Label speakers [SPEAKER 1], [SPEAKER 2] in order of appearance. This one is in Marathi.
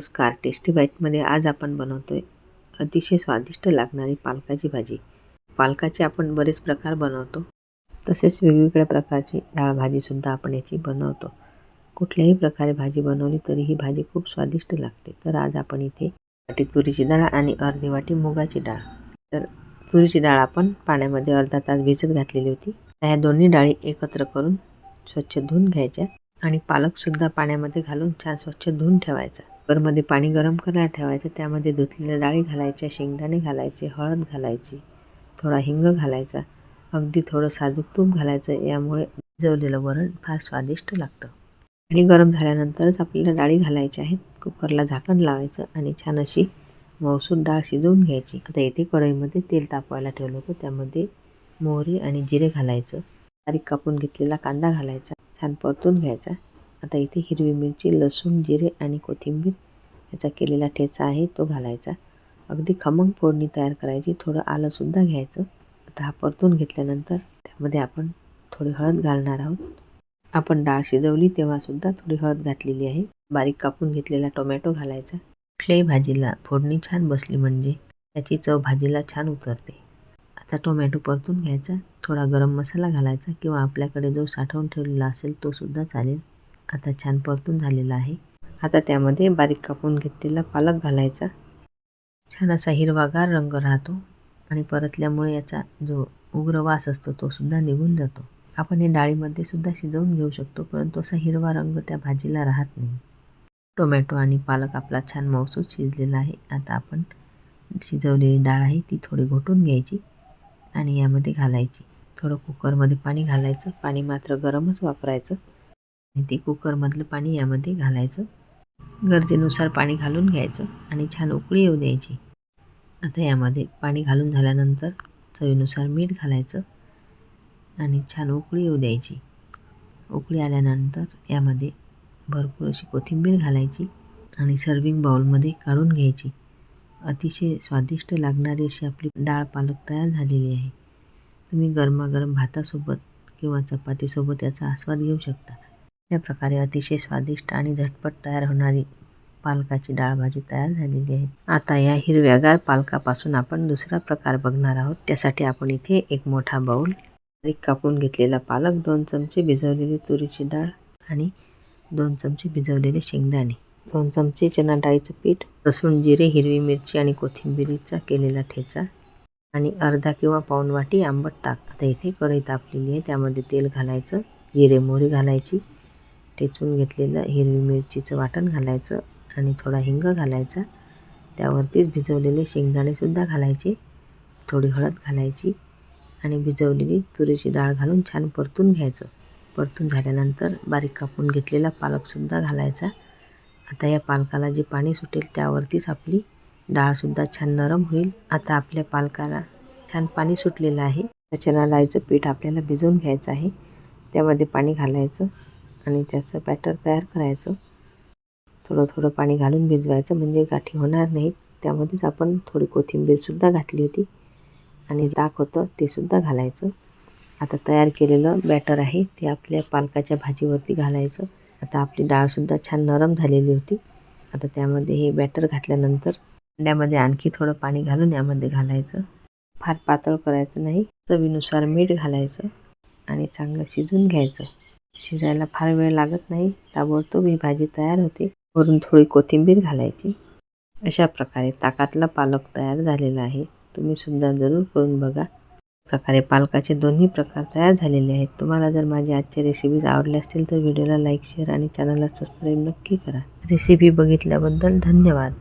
[SPEAKER 1] नमस्कार. टेस्टी बाईटमध्ये आज आपण बनवतो आहे अतिशय स्वादिष्ट लागणारी पालकाची भाजी. पालकाचे आपण बरेच प्रकार बनवतो. तसेच वेगवेगळ्या प्रकारची डाळ भाजीसुद्धा आपण याची बनवतो. कुठल्याही प्रकारे भाजी बनवली तरी ही भाजी खूप स्वादिष्ट लागते. तर आज आपण इथे वाटी तुरीची डाळ आणि अर्धी वाटी मुगाची डाळ. तर तुरीची डाळ आपण पाण्यामध्ये अर्धा तास भिजत घातलेली होती. ह्या दोन्ही डाळी एकत्र करून स्वच्छ धुवून घ्यायच्या आणि पालकसुद्धा पाण्यामध्ये घालून छान स्वच्छ धुवून ठेवायचा. कुकरमध्ये पाणी गरम करायला ठेवायचं त्यामध्ये धुतलेल्या डाळी घालायच्या शेंगदाणे घालायचे हळद घालायची थोडा हिंग घालायचा अगदी थोडं साजूक तूप घालायचं यामुळे भिजवलेलं वरण फार स्वादिष्ट लागतं. पाणी गरम झाल्यानंतरच आपल्याला डाळी घालायची आहेत कुकरला झाकण लावायचं आणि छान अशी मौसूद डाळ शिजवून घ्यायची. आता येथे कढईमध्ये तेल तापवायला ठेवलं होतं त्यामध्ये मोहरी आणि जिरे घालायचं बारीक कापून घेतलेला कांदा घालायचा छान परतून घ्यायचा आता इथे हिरवी मिरची लसूण जिरे आणि कोथिंबीर याचा केलेला ठेचा आहे तो घालायचा. अगदी खमंग फोडणी तयार करायची थोडं आलंसुद्धा घ्यायचं. आता हा परतून घेतल्यानंतर त्यामध्ये आपण थोडी हळद घालणार आहोत. आपण डाळ शिजवली तेव्हासुद्धा थोडी हळद घातलेली आहे. बारीक कापून घेतलेला टोमॅटो घालायचा. कुठल्याही भाजीला फोडणी छान बसली म्हणजे त्याची चव भाजीला छान उतरते. आता टोमॅटो परतून घ्यायचा. थोडा गरम मसाला घालायचा किंवा आपल्याकडे जो साठवून ठेवलेला असेल तो सुद्धा चालेल. आता छान परतून झालेला आहे. आता त्यामध्ये बारीक कापून घेतलेला पालक घालायचा. छान असा हिरवागार रंग राहतो आणि परतल्यामुळे याचा जो उग्र वास असतो तो सुद्धा निघून जातो. आपण हे डाळीमध्ये सुद्धा शिजवून घेऊ शकतो परंतु असा हिरवा रंग त्या भाजीला राहत नाही. टोमॅटो आणि पालक आपला छान मौसूद शिजलेला आहे. आता आपण शिजवलेली डाळ आहे ती थोडी घोटून घ्यायची आणि यामध्ये घालायची. थोडं कुकरमध्ये पाणी घालायचं. पाणी मात्र गरमच वापरायचं. ते कुकरमधलं पाणी यामध्ये घालायचं. गरजेनुसार पाणी घालून घ्यायचं आणि छान उकळी येऊ द्यायची. आता यामध्ये पाणी घालून झाल्यानंतर चवीनुसार मीठ घालायचं आणि छान उकळी येऊ द्यायची. उकळी आल्यानंतर यामध्ये भरपूर अशी कोथिंबीर घालायची आणि सर्विंग बाउलमध्ये काढून घ्यायची. अतिशय स्वादिष्ट लागणारी अशी आपली डाळ पालक तयार झालेली आहे. तुम्ही गरमागरम भातासोबत किंवा चपातीसोबत याचा आस्वाद घेऊ शकता. या प्रकारे अतिशय स्वादिष्ट आणि झटपट तयार होणारी पालकाची डाळभाजी तयार झालेली आहे. आता या हिरव्यागार पालकापासून आपण दुसरा प्रकार बघणार आहोत. त्यासाठी आपण इथे एक मोठा बाऊल बारीक कापून घेतलेला पालक दोन चमचे भिजवलेली तुरीची डाळ आणि दोन चमचे भिजवलेले शेंगदाणे. दोन चमचे चना डाळीचं पीठ लसूण जिरे हिरवी मिरची आणि कोथिंबिरीचा केलेला ठेचा आणि अर्धा किंवा पाऊण वाटी आंबट ताक. आता इथे कढई तापलेली आहे. त्यामध्ये तेल घालायचं जिरे मोहरी घालायची ठेचून घेतलेलं हिरवी मिरचीचं वाटण घालायचं आणि थोडा हिंग घालायचा. त्यावरतीच भिजवलेले शेंगदाणेसुद्धा घालायचे. थोडी हळद घालायची आणि भिजवलेली तुरीची डाळ घालून छान परतून घ्यायचं. परतून झाल्यानंतर बारीक कापून घेतलेला पालकसुद्धा घालायचा. आता या पालकाला जे पाणी सुटेल त्यावरतीच आपली डाळसुद्धा छान नरम होईल. आता आपल्या पालकाला छान पाणी सुटलेलं आहे. त्याच्या डाळीचं पीठ आपल्याला भिजवून घ्यायचं आहे. त्यामध्ये पाणी घालायचं. आणि त्याचं बॅटर तयार करायचं. थोडं थोडं पाणी घालून भिजवायचं म्हणजे गाठी होणार नाहीत. त्यामध्येच आपण थोडी कोथिंबीरसुद्धा घातली होती. आणि ताक होतं तेसुद्धा घालायचं. आता तयार केलेलं बॅटर आहे ते आपल्या पालकाच्या भाजीवरती घालायचं. आता आपली डाळसुद्धा छान नरम झालेली होती. आता त्यामध्ये हे बॅटर घातल्यानंतर अंड्यामध्ये आणखी थोडं पाणी घालून यामध्ये घालायचं. फार पातळ करायचं नाही. चवीनुसार मीठ घालायचं आणि चांगलं शिजून घ्यायचं. शिजायला फार वेळ लागत नाही ताबडतोब ही भाजी तयार होते. वरून थोडी कोथिंबीर घालायची. अशा प्रकारे ताकातला पालक तयार झालेला आहे. तुम्ही सुद्धा जरूर करून बघा. प्रकारे पालकाचे दोन्ही प्रकार तयार झालेले आहेत. तुम्हाला जर माझी आजच्या रेसिपीज आवडल्या असतील तर व्हिडिओला लाईक शेअर आणि चॅनलला सबस्क्राईब नक्की करा. रेसिपी बघितल्याबद्दल धन्यवाद.